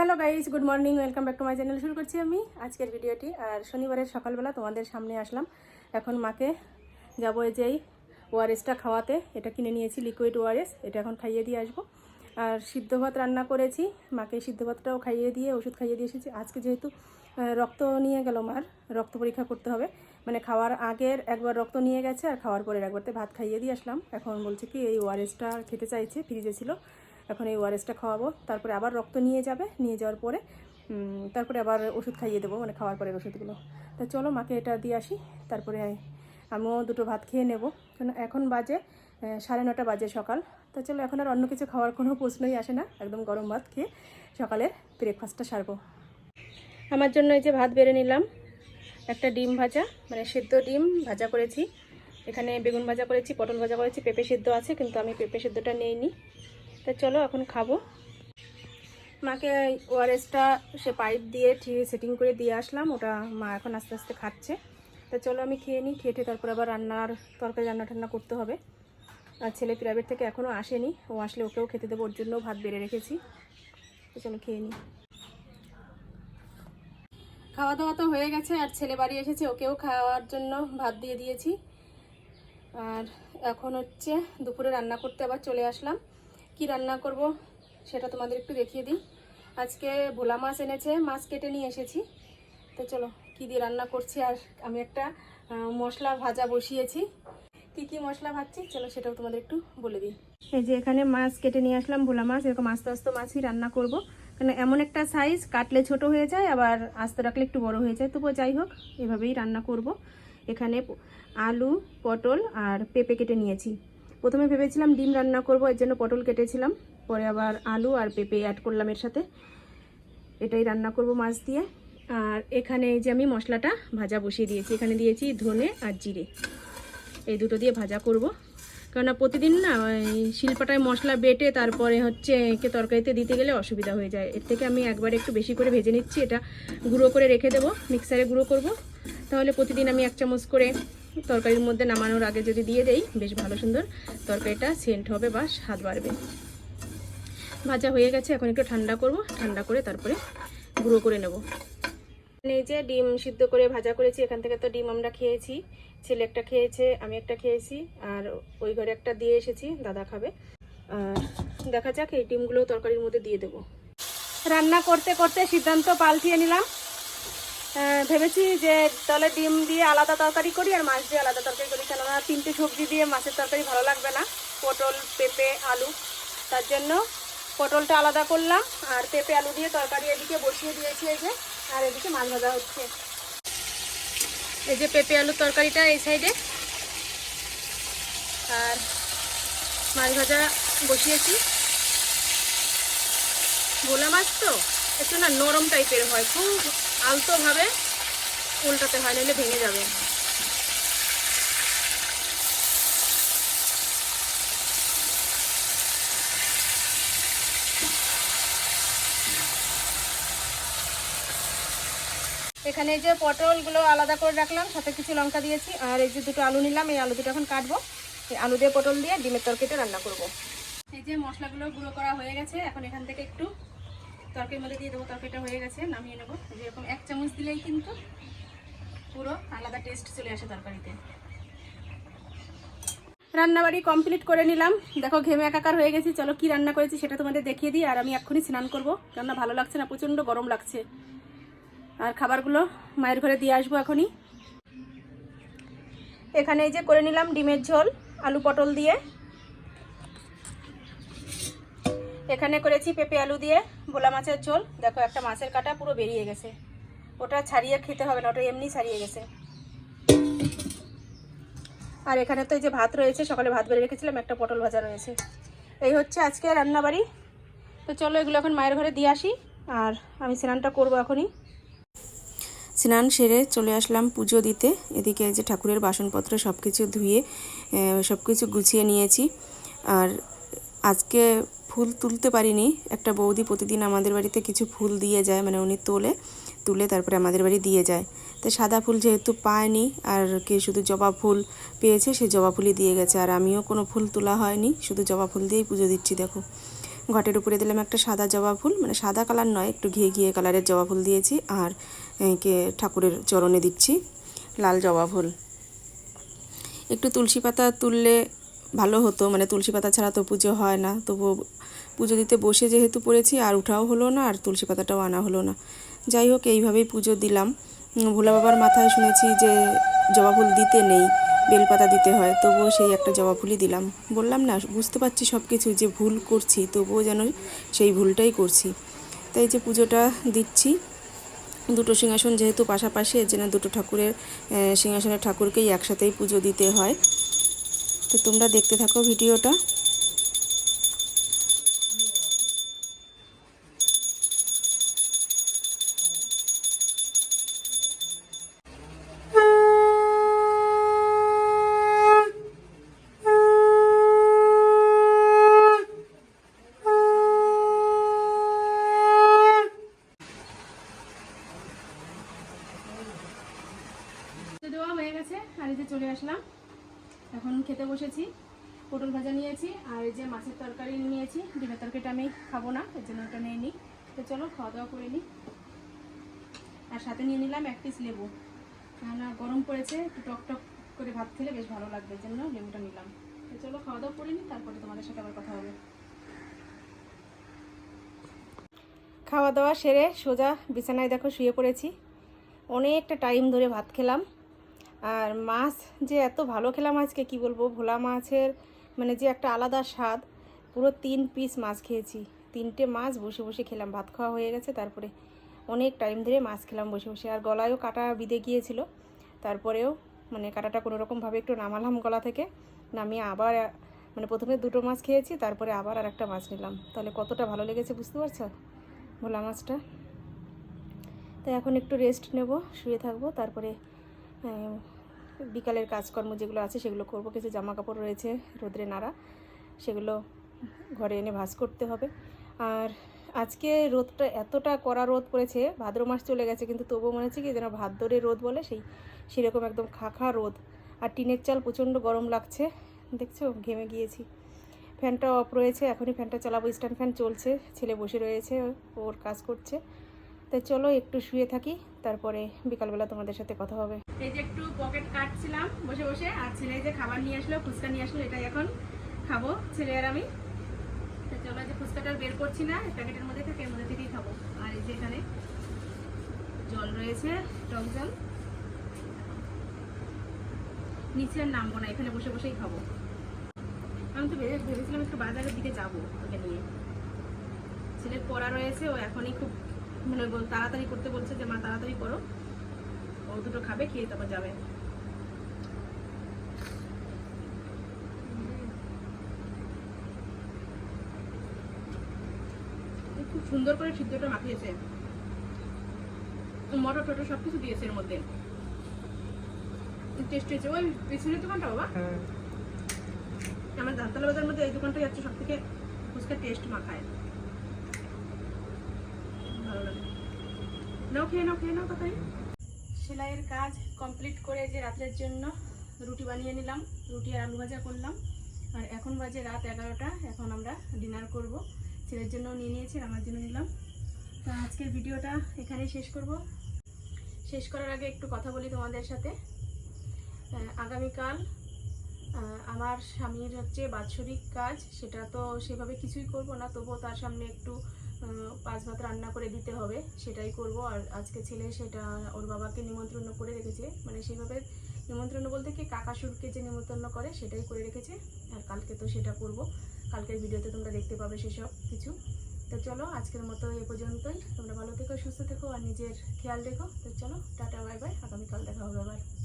Hello guys good morning, welcome back to my channel. শুরু করছি আমি আজকের ভিডিওটি। আর শনিবারের সকালবেলা তোমাদের সামনে আসলাম। এখন মাকে যাব এই যে এই ওআরএসটা খাওয়াতে। এটা কিনে নিয়েছি লিকুইড ওআরএস এটা এখন খাইয়ে দিয়ে আসব। আর সিদ্ধ ভাত রান্না করেছি। মাকে সিদ্ধ ভাতটাও খাইয়ে দিয়ে, ওষুধ খাইয়ে দিয়ে এসেছি। আজকে যেহেতু রক্ত নিয়ে গেল মার, রক্ত পরীক্ষা করতে হবে। মানে খাওয়ার আগের একবার রক্ত নিয়ে গেছে, আর খাওয়ার পরের একবারতে ভাত খাইয়ে দিয়ে আসলাম। এখন বলছে কি, এই ওআরএসটা খেতে চাইছে, ফ্রিজে ছিল। এখন এই ওআরএসটা খাওয়াবো। তারপরে আবার রক্ত নিয়ে যাবে, নিয়ে যাওয়ার পরে তারপরে আবার ওষুধ খাইয়ে দেবো মানে খাওয়ার পরের ওষুধগুলো। তা চলো মাকে এটা দিয়ে আসি, তারপরে আমিও দুটো ভাত খেয়ে নেব। কারণ এখন বাজে সাড়ে নটা বাজে সকাল। তা চলো এখন আর অন্য কিছু খাওয়ার কোনো প্রশ্নই আসে না, একদম গরম ভাত খেয়ে সকালের ব্রেকফাস্টটা সারবো। আমার জন্য এই যে ভাত বেড়ে নিলাম, একটা ডিম ভাজা মানে সেদ্ধ ডিম ভাজা করেছি। এখানে বেগুন ভাজা করেছি, পটল ভাজা করেছি, পেঁপে সেদ্ধ আছে, কিন্তু আমি পেঁপে সেদ্ধটা নেইনি। তা চলো এখন খাব। মাকে ওআরএসটা সে পাইপ দিয়ে ঠিক সেটিং করে দিয়ে আসলাম, ওটা মা এখন আস্তে আস্তে খাচ্ছে। তা চলো আমি খেয়ে নিই খেটে তারপর আবার রান্নার তরকারি রান্না টান্না করতে হবে। আর ছেলে প্রাইভেট থেকে এখনও আসেনি, ও আসলে ওকেও খেতে দেবো, ওর জন্য ভাত বেড়ে রেখেছি। তো চলো খেয়ে নিই। খাওয়া দাওয়া তো হয়ে গেছে, আর ছেলে বাড়ি এসেছে, ওকেও খাওয়ার জন্য ভাত দিয়ে দিয়েছি। আর এখন হচ্ছে দুপুরে রান্না করতে আবার চলে আসলাম। কি রান্না করব সেটা তোমাদের একটু দেখিয়ে দিই। আজকে ভোলা মাছ এনেছে, মাছ কেটে নিয়ে এসেছি। তো চলো, কি দিয়ে রান্না করছি আর আমি একটা মশলা ভাজা বসিয়েছি। কি কি মশলা ভাজছি? চলো সেটাও তোমাদের একটু বলে দিই। এই যে এখানে মাছ কেটে নিয়ে আসলাম, ভোলা মাছ। এরকম আস্তে আস্তে মাছই রান্না করব। কারণ এমন একটা সাইজ কাটলে ছোট হয়ে যায়, আবার আস্তে রাখলে একটু বড় হয়ে যায়। তবুও যাই হোক, এভাবেই রান্না করব। এখানে আলু, পটল আর পেঁপে কেটে নিয়েছি। প্রথমে ভেবেছিলাম ডিম রান্না করব, এর জন্য পটল কেটেছিলাম। পরে আবার আলু আর পেঁপে অ্যাড করলাম এর সাথে। এটাই রান্না করব মাছ দিয়ে। আর এখানে এই যে আমি মশলাটা ভাজা বসিয়ে দিয়েছি। এখানে দিয়েছি ধনে আর জিরে। এই দুটো দিয়ে ভাজা করব। কেননা প্রতিদিন না শিলপাটায় মশলা বেটে তারপরে হচ্ছে একে তরকারিতে দিতে গেলে অসুবিধা হয়ে যায়। এর থেকে আমি একবার একটু বেশি করে ভেজে নিচ্ছি। এটা গুঁড়ো করে রেখে দেবো মিক্সারে গুঁড়ো করব। তাহলে প্রতিদিন আমি এক চামচ করে তরকারির মধ্যে নামানোর আগে যদি দিয়ে দেই, বেশ ভালো সুন্দর তরকারিটা সেন্ট হবে বা স্বাদ বাড়বে। ভাজা হয়ে গেছে, এখন একটু ঠান্ডা করব, ঠান্ডা করে তারপরে গুঁড়ো করে নেব। এই যে ডিম সিদ্ধ করে ভাজা করেছি, এখান থেকে তো ডিম আমরা খেয়েছি, ছেলে একটা খেয়েছে, আমি একটা খেয়েছি, আর ওই ঘরে একটা দিয়ে এসেছি, দাদা খাবে। দেখা যাক এই ডিমগুলো তরকারির মধ্যে দিয়ে দেবো। রান্না করতে করতে সিদ্ধান্ত পাল্টিয়ে নিলাম। ভেবেছি যে তাহলে ডিম দিয়ে আলাদা তরকারি করি আর মাছ দিয়ে আলাদা তরকারি করি, কেননা তিনটে সবজি দিয়ে মাছের তরকারি ভালো লাগবে না। পটল, পেঁপে, আলু। তার জন্য পটলটা আলাদা করলাম আর পেঁপে, আলু দিয়ে তরকারি এদিকে বসিয়ে দিয়েছি এই যে, আর এদিকে মাছ ভাজা হচ্ছে। এই যে পেঁপে, আলুর তরকারিটা এই সাইডে। আর মাছ ভাজা বসিয়েছি। ভোলা মাছ তো, একটু না নরম টাইপের হয়, খুব আলতোভাবে উল্টাতে হয়, নাহলে ভেঙে যাবে। এখানে যে পটলগুলো আলাদা করে রাখলাম, সাথে কিছু লঙ্কা দিয়েছি, আর এই যে দুটো আলু নিলাম, এই আলু দুটো এখন কাটবো। এই আলু দিয়ে পটল দিয়ে ডিমের তরকারিটা রান্না করব। এই যে মশলাগুলো গুঁড়ো করা হয়ে গেছে, এখন এখান থেকে একটু তরকারির মধ্যে দিয়ে দেবো, তরকারিটা হয়ে গেছে, নামিয়ে নেব। যেরকম এক চামচ দিলেই কিন্তু পুরো আলাদা টেস্ট চলে আসে তরকারিতে। রান্নাবাড়ি কমপ্লিট করে নিলাম। দেখো ঘেমে একাকার হয়ে গেছি, চলো কি রান্না করেছি সেটা তোমাদের দেখিয়ে দিই, আর আমি এক্ষুনি স্নান করব। কেননা ভালো লাগছে না, প্রচণ্ড গরম লাগছে। আর খাবারগুলো মায়ের ঘরে দিয়ে আসব এখনই। এখানে এই যে করে নিলাম ডিমের ঝোল, আলু পটল দিয়ে। এখানে করেছি পেঁপে আলু দিয়ে, ভোলা মাছের ঝোল। দেখো, একটা মাছের কাটা পুরো বেরিয়ে গেছে। ওটা ছাড়িয়ে খেতে হবে না, ওটা এমনি ছাড়িয়ে গেছে। আর এখানে তো এই যে ভাত রয়েছে, সকালে ভাত বেড়ে রেখেছিলাম, একটা পটল ভাজা রয়েছে। এই হচ্ছে আজকে রান্নাবাড়ি। তো চলো এগুলো এখন মায়ের ঘরে দিয়ে আসি, আর আমি স্নানটা করব এখনই। স্নান সেরে চলে আসলাম পুজো দিতে। এদিকে যে ঠাকুরের বাসনপত্র সব কিছু ধুয়ে সব কিছু গুছিয়ে নিয়েছি। আর আজকে ফুল তুলতে পারিনি। একটা বৌদি প্রতিদিন আমাদের বাড়িতে কিছু ফুল দিয়ে যায় মানে উনি তোলে, তুলে তারপরে আমাদের বাড়ি দিয়ে যায়। তো সাদা ফুল যেহেতু পায়নি, আর কে শুধু জবা ফুল পেয়েছে, সে জবা ফুলই দিয়ে গেছে। আর আমিও কোনো ফুল তোলা হয়নি, শুধু জবা ফুল দিয়েই পুজো দিচ্ছি, দেখো। ঘটের উপরে দিলাম একটা সাদা জবা ফুল মানে সাদা কালার নয়, একটু ঘিয়ে ঘিয়ে কালারের জবা ফুল দিয়েছি, আর কে ঠাকুরের চরণে দিচ্ছি, লাল জবা ফুল। একটু তুলসী পাতা তুললে ভালো হতো মানে তুলসী পাতা ছাড়া তো পুজো হয় না, তবুও পুজো দিতে বসে যেহেতু পড়েছি, আর উঠাও হলো না, আর তুলসী পাতাটাও আনা হলো না। যাই হোক, এইভাবেই পুজো দিলাম। ভোলা বাবার মাথায় শুনেছি যে জবা ফুল দিতে নেই, বেলপাতা দিতে হয়, তবুও সেই একটা জবা ফুলই দিলাম। বললাম, না, বুঝতে পারছি সব কিছু যে ভুল করছি, তবুও যেন সেই ভুলটাই করছি। তাই যে পুজোটা দিচ্ছি। দুটো সিংহাসন যেহেতু পাশাপাশি, এর জন্য দুটো ঠাকুরের সিংহাসনের ঠাকুরকেই একসাথেই পুজো দিতে হয়। তো তোমরা দেখতে থাকো ভিডিওটা। ভাজা নিয়েছি আর এই যে মাছের তরকারি নিয়েছি, ডিমের তরকারিটা আমি খাব না, এর জন্য ওটা নিয়ে নিই তো চলো, খাওয়া দাওয়া করে নিই আর সাথে নিয়ে নিলাম এক পিস লেবু। কেননা গরম পড়েছে, একটু টক টক করে ভাত খেলে বেশ ভালো লাগবে, এর জন্য লেবুটা নিলাম। তো চলো, খাওয়া দাওয়া করে নিই তারপরে তোমাদের সাথে আবার কথা হবে। খাওয়া দাওয়া সেরে সোজা বিছানায় দেখো শুয়ে পড়েছি। অনেকটা টাইম ধরে ভাত খেলাম। আর মাছ যে এত ভালো খেলাম আজকে, কি বলব, ভোলা মাছের মানে যে একটা আলাদা স্বাদ, পুরো তিন পিস মাছ খেয়েছি। তিনটে মাছ বসে বসে খেলাম, ভাত খাওয়া হয়ে গেছে, তারপরে অনেক টাইম ধরে মাছ খেলাম বসে বসে। আর গলায়ও কাটা বিঁধে গিয়েছিল, তারপরেও মানে কাটাটা কোনো রকমভাবে একটু নামালাম গলা থেকে, নামিয়ে আবার মানে প্রথমে দুটো মাছ খেয়েছি, তারপরে আবার আর একটা মাছ নিলাম। তাহলে কতটা ভালো লেগেছে বুঝতে পারছ? ভোলা মাছটা। তাই এখন একটু রেস্ট নেব, শুয়ে থাকব, তারপরে বিকালের কাজকর্ম যেগুলো আছে সেগুলো করব। কিছু জামা কাপড় রয়েছে রোদ্রে নাড়া, সেগুলো ঘরে এনে ভাঁজ করতে হবে। আর আজকে রোদটা এতটা কড়া রোদ পড়েছে, ভাদ্র মাস চলে গেছে, কিন্তু তবুও মনে হচ্ছে কি যেন ভাদ্রে রোদ বলে সেই সেরকম একদম খাখা রোদ। আর টিনের চাল প্রচণ্ড গরম লাগছে, দেখছ? ঘেমে গিয়েছি। ফ্যানটা অফ রয়েছে, এখনই ফ্যানটা চালাবো। স্ট্যান্ড ফ্যান চলছে, ছেলে বসে রয়েছে, ওর কাজ করছে। তাই চলো, একটু শুয়ে থাকি, তারপরে বিকালবেলা তোমাদের সাথে কথা হবে। এই যে একটু পকেট কাটছিলাম, বসে বসে, আর ছেলে যে খাবার নিয়ে আসলো, ফুচকা নিয়ে আসলো, এটাই এখন খাব, ছেলে আর আমি। চলো যে ফুচকাটা বের করছি না প্যাকেটের মধ্যে থাকে, এর মধ্যে থেকেই খাব। আর এই যে এখানে জল রয়েছে, টক জল। নিচে আর নামবো না, এখানে বসে বসেই খাব। আমি তো ভেবে- ভেবেছিলাম একটু বাজারের দিকে যাব, ওকে নিয়ে। ছেলের পড়া রয়েছে, ও এখনই খুব মানে তাড়াতাড়ি করতে বলছে যে, মা, তাড়াতাড়ি করো। ও দুটো খাবে খেয়ে তারপর যাবে। খুব সুন্দর করে সিদ্ধটা মাখিয়েছে। মটর টটর সব কিছু দিয়েছে এর মধ্যে। টেস্ট হয়েছে। ওই পেছনের দোকানটা বাবা? আমার ধানতলা বাজার মধ্যে এই দোকানটাই হচ্ছে সব থেকে ফুচকা টেস্ট মাখায়। ভালো লাগে। নাও খেয়ে নাও খেয়ে নাও তাড়াতাড়ি। সেলাইয়ের কাজ কমপ্লিট করে যে রাতের জন্য রুটি বানিয়ে নিলাম, রুটি আর আলু ভাজা করলাম। আর এখন বাজে রাত এগারোটা, এখন আমরা ডিনার করব। ছেলের জন্য নিয়ে নিয়েছি আমার জন্য নিলাম। তো আজকের ভিডিওটা এখানেই শেষ করব। শেষ করার আগে একটু কথা বলি তোমাদের সাথে। আগামীকাল আমার স্বামীর হচ্ছে বাৎসরিক কাজ, সেটা তো সেভাবে কিছুই করব না, তবুও তার সামনে একটু পাঁচ ভাত রান্না করে দিতে হবে, সেটাই করব। আর আজকে ছেলে সেটা ওর বাবাকে নিমন্ত্রণ করে রেখেছে। মানে সেইভাবে নিমন্ত্রণ বলতে কি কাকাসুরকে যে নিমন্ত্রণ করে সেটাই করে রেখেছে। আর কালকে তো সেটা করব। কালকের ভিডিওতে তোমরা দেখতে পাবে সেসব কিছু। তো চলো, আজকের মতো এ পর্যন্তই। তোমরা ভালো থেকো, সুস্থ থেকো, আর নিজের খেয়াল রেখো। তো চলো, টাটা, বাই বাই। আগামীকাল দেখা হবে আবার।